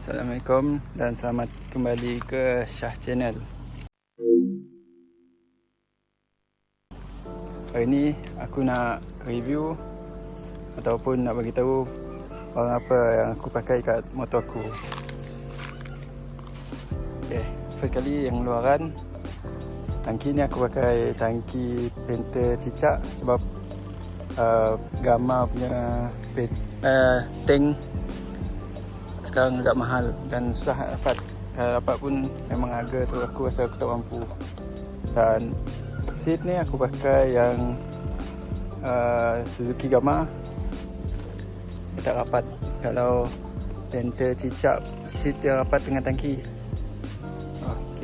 Assalamualaikum dan selamat kembali ke Syah Channel. Hari ni aku nak review ataupun nak bagi tahu barang apa yang aku pakai kat motor aku. Okay, first kali yang luaran tangki ni aku pakai tangki penta cicak sebab uh, gamma punya pen, uh, tank sekarang agak mahal dan susah nak dapat. Kalau dapat pun memang harga tu aku rasa aku tak mampu. Dan seat ni aku pakai yang uh, Suzuki Gamma. Dia tak rapat. Kalau penta cicak seat dia rapat dengan tangki. Ok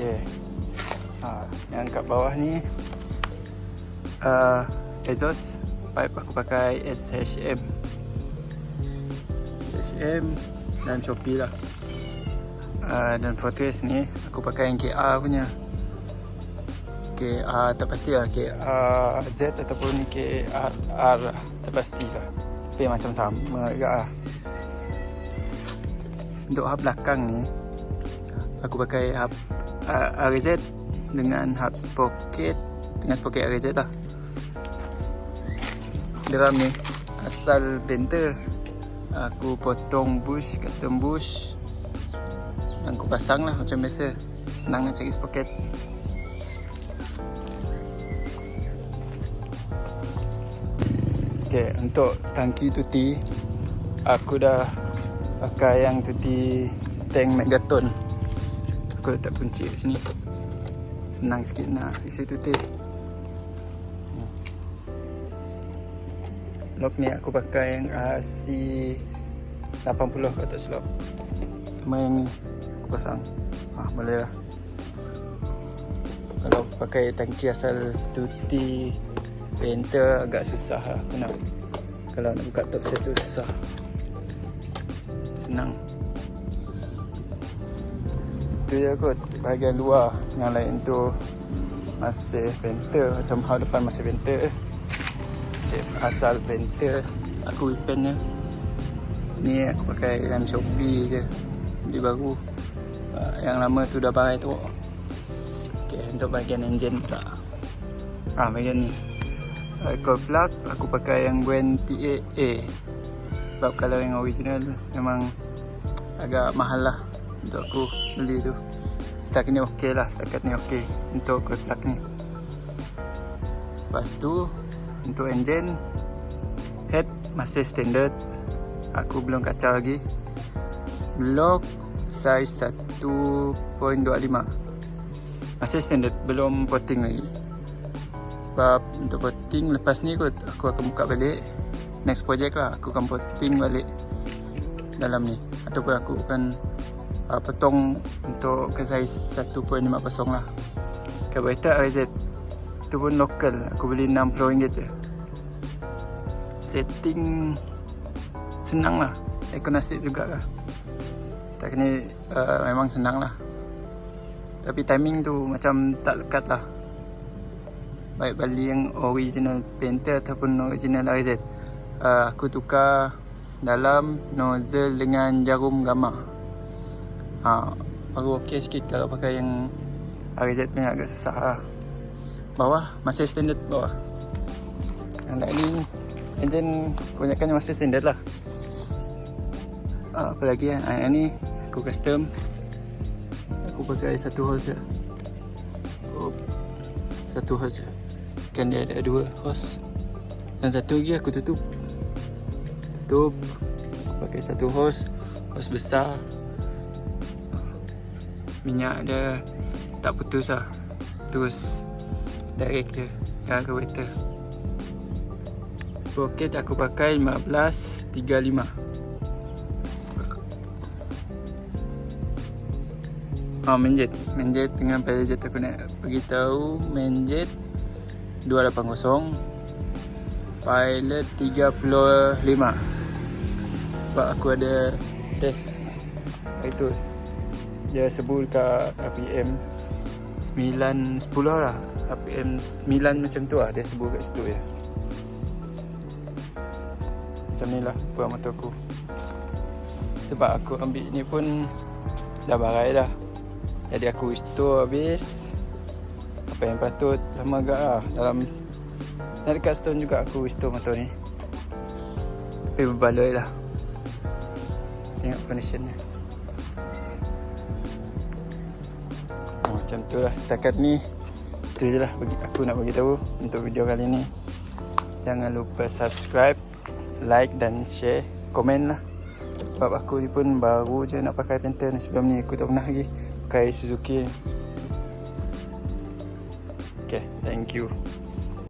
ha, yang kat bawah ni uh, exhaust pipe aku pakai SHM SHM dan Shopee lah. Uh, dan Fortress ni aku pakai yang KR punya. KR tak pasti lah. KR Z ataupun KR R tak pasti lah. Tapi macam sama juga lah. Untuk hub belakang ni aku pakai hub uh, RZ dengan hub sprocket dengan sprocket RZ lah. Drum ni asal benter aku potong bush custom bush. Dan aku pasang lah macam biasa. Senang nak cari sprocket ok untuk tangki tuti aku dah pakai yang tuti tank megaton. Aku letak kunci kat sini. Senang sikit nak isi tuti lock ni aku pakai yang RC 80 kalau tak silap sama yang ni aku pasang. Ah, boleh lah. Kalau pakai tangki asal tuti painter agak susah lah aku nak. Kalau nak buka top set tu susah. Senang. Tu je kot bahagian luar. Yang lain tu masih painter. Macam hal depan masih painter asal venter aku weapon ni aku pakai dalam Shopee je. Beli baru. Uh, yang lama tu dah pakai tu. Ok untuk bahagian engine pula. Ah bahagian ni. Uh, coil plug aku pakai yang brand TAA sebab kalau yang original memang agak mahal lah untuk aku beli tu. Setakat ni ok lah setakat ni ok untuk coil plug ni. Lepas tu untuk engine head masih standard. Aku belum kacau lagi. Block size 1.25 masih standard belum potting lagi. Sebab untuk potting lepas ni aku, aku akan buka balik. Next project lah aku akan potting balik dalam ni. Ataupun aku akan uh, potong untuk ke size 1.50 lah. Carburetor RZ tu pun lokal. Aku beli RM60 je. Setting senang lah. Ikut nasib juga lah setakat ni uh, memang senang lah. Tapi timing tu macam tak lekat lah. Baik beli yang original painter ataupun original RZ uh, aku tukar dalam nozzle dengan jarum gamma. Ha, baru ok sikit kalau pakai yang RZ punya agak susah lah bawah masih standard bawah. Yang lain engine kebanyakan masih standard lah. Uh, apa lagi uh, yang ni aku custom. Aku pakai satu hose je. Oh, satu hose je. Kan dia ada dua hose. Dan satu lagi aku tutup. Tutup. Aku pakai satu hose. Hose besar. Minyak dia tak putus lah. Terus direct je yang kereta sprocket aku pakai 1535 Oh, main jet main jet dengan pedal jet aku nak bagi tahu main jet 280 pilot 35 sebab aku ada test. Itu dia sebut kat RPM 9 10 lah RPM 9 macam tu lah dia sebut kat situ ya. Macam ni lah buat motor aku Sebab aku ambil ni pun dah barai dah. Jadi aku restore habis. Apa yang patut lama agak lah. Dalam nak dekat stone juga aku restore motor ni. Tapi berbaloi lah. Tengok condition dia. Macam tu lah. Setakat ni itu je lah aku nak bagi tahu untuk video kali ni. Jangan lupa subscribe like dan share komen lah. Sebab aku ni pun baru je nak pakai Panther ni. Sebelum ni aku tak pernah lagi pakai Suzuki ni. Okay, thank you.